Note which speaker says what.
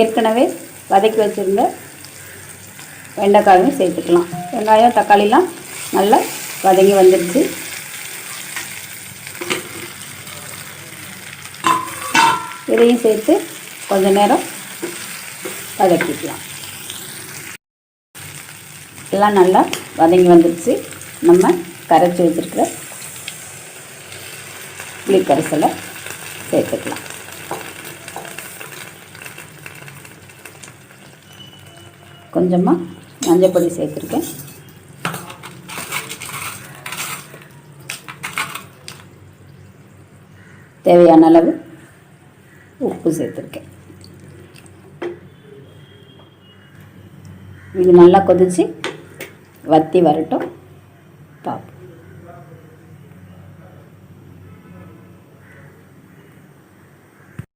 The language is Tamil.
Speaker 1: ஏற்கனவே வதக்கி வச்சுருந்த வெண்டைக்காயும் சேர்த்துக்கலாம். வெங்காயம் தக்காளிலாம் நல்லா வதங்கி வந்துடுச்சு இதையும் சேர்த்து கொஞ்ச நேரம் வதக்கிக்கலாம். எல்லாம் நல்லா வதங்கி வந்துடுச்சு நம்ம கரைச்சி வச்சுருக்கிற புளிக்கரைசலை சேர்த்துக்கலாம். கொஞ்சமாக மஞ்சப்பொடி சேர்த்துருக்கேன். தேவையான அளவு உப்பு சேர்த்துருக்கேன். இது நல்லா கொதித்து வத்தி வரட்டும். பார்ப்போம்